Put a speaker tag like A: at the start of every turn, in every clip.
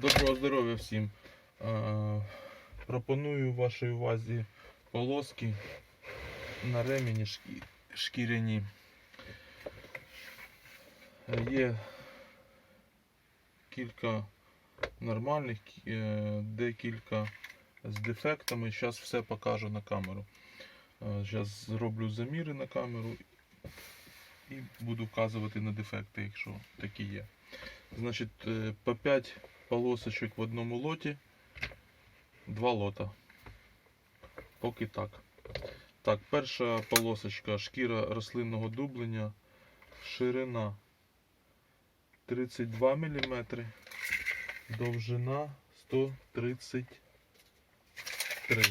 A: Доброго здоров'я всім. Е, Пропоную вашій увазі полоски на ремені шкіряні. Е, Є кілька нормальних, е, декілька з дефектами. Зараз все покажу на камеру. Зараз зроблю заміри на камеру і буду вказувати на дефекти, якщо такі є. Значить, по 5 полосочок в одному лоті. Два лота. Поки так. Так, перша полосочка шкіра рослинного дублення. Ширина 32 мм. Довжина 133.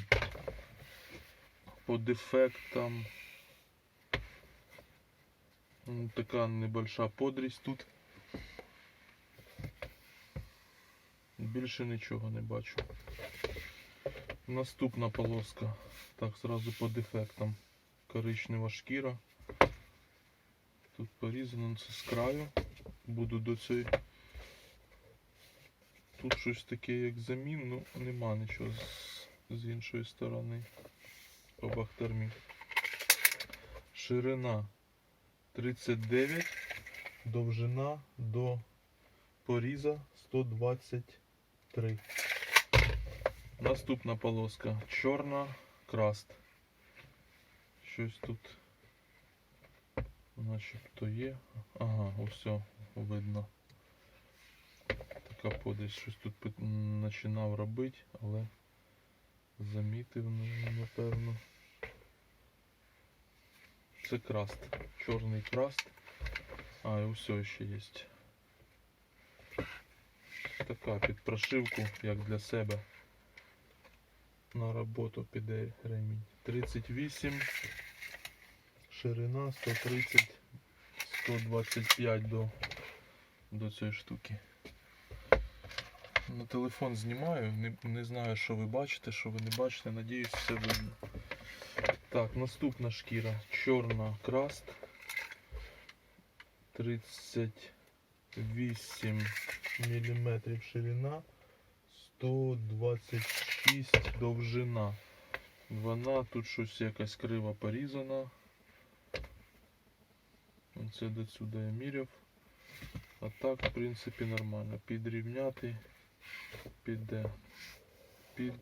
A: По дефектам така небольша подрість тут. Більше нічого не бачу. Наступна полоска. Так, зразу по дефектам. Коричнева шкіра. Тут порізано це з краю. Буду до цієї. Тут щось таке, як замін, ну нема нічого з, з іншої сторони. По бахтермі. Ширина 39, довжина до поріза 123. Наступна полоска. Чорна краст. Щось тут начебто є. Ага, все видно. Така подесь щось тут починав робити, але замітив, ну, напевно. Це краст. Чорний краст. А, і все ще є. Така під прошивку, як для себе. На роботу піде ремінь. 38, ширина 130, 125 до, до цієї штуки. На телефон знімаю, не, не знаю, що ви бачите, що ви не бачите, надіюсь, все видно. Так, наступна шкіра. Чорна краст. 38 мм ширина, 126 довжина. Вона тут щось якась крива порізана. Це до сюди я міряв. А так, в принципі, нормально. Підрівняти піде. Під...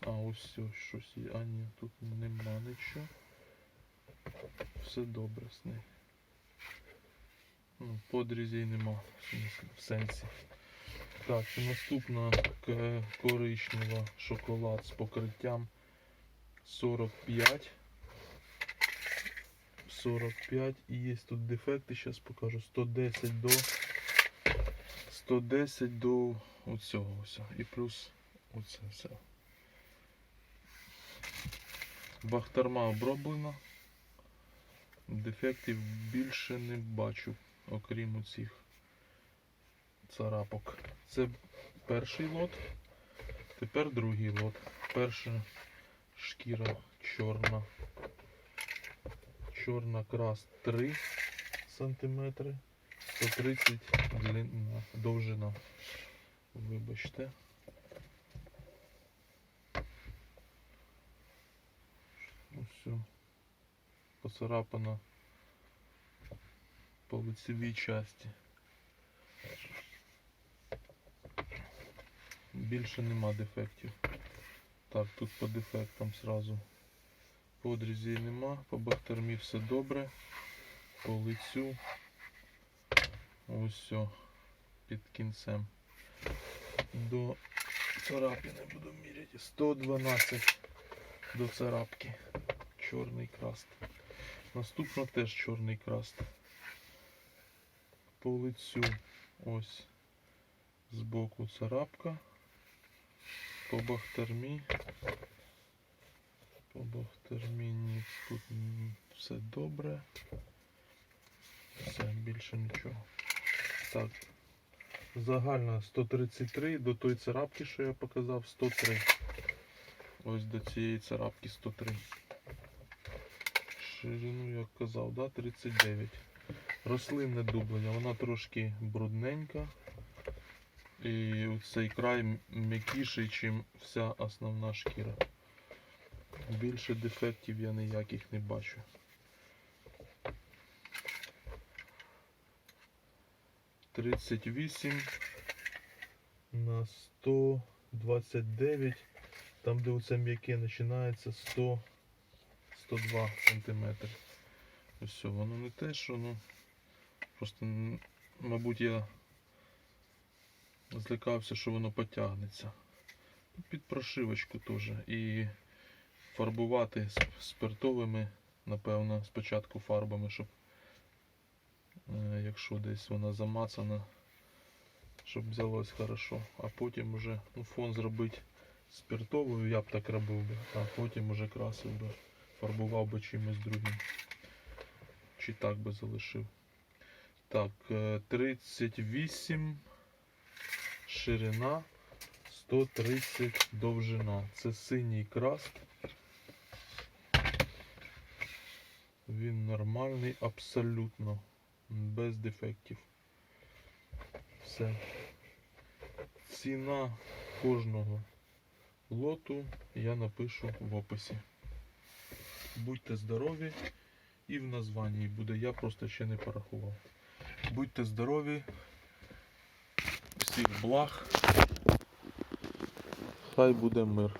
A: А, ось все, щось є. А ні, тут нема нічого. Все добре з нею. Ну, подрізей нема в сенсі. Так, і наступна коричнева шоколад з покриттям 45. 45 і є тут дефекти, зараз покажу. 110 до 110 до оцього ось. І плюс оце все. Бахтарма оброблена. Дефектів більше не бачу, окрім оцих царапок. Це перший лот. Тепер другий лот. Перша шкіра чорна. Чорна крас 3 сантиметри. 130 длина, довжина. Вибачте. Ось все. Поцарапана по лицевій часті. Більше нема дефектів. Так, тут по дефектам сразу подрізів нема, по бахтермі все добре, по лицю ось все під кінцем. До царапини буду міряти. 112 до царапки. Чорний краст. Наступно теж чорний краст. По лицю ось збоку царапка. По бахтермі. По бахтермі ні, тут все добре. Все, більше нічого. Так. Загальна 133 до той царапки, що я показав, 103. Ось до цієї царапки 103. Ширину, як казав, да, 39. Рослинне дублення, вона трошки брудненька. І цей край м'якіший, ніж вся основна шкіра. Більше дефектів я ніяких не бачу. Тридцять вісім на 129. Там, де оце м'яке починається 100 102 сантиметри. Все, воно не те, що ну. Просто, мабуть, я злякався, що воно потягнеться. Під прошивочку теж. І фарбувати спиртовими, напевно, спочатку фарбами, щоб е, якщо десь вона замацана, щоб взялось хорошо. А потім уже ну, фон зробити спиртовою, я б так робив би, а потім уже красив би, фарбував би чимось другим. Чи так би залишив. Так, е, 38 ширина, 130 довжина. Це синій краст. Він нормальний, абсолютно, без дефектів. Все. Ціна кожного лоту я напишу в описі. Будьте здорові і в названні буде, я просто ще не порахував. Будьте здорові, всіх благ. Хай буде мир.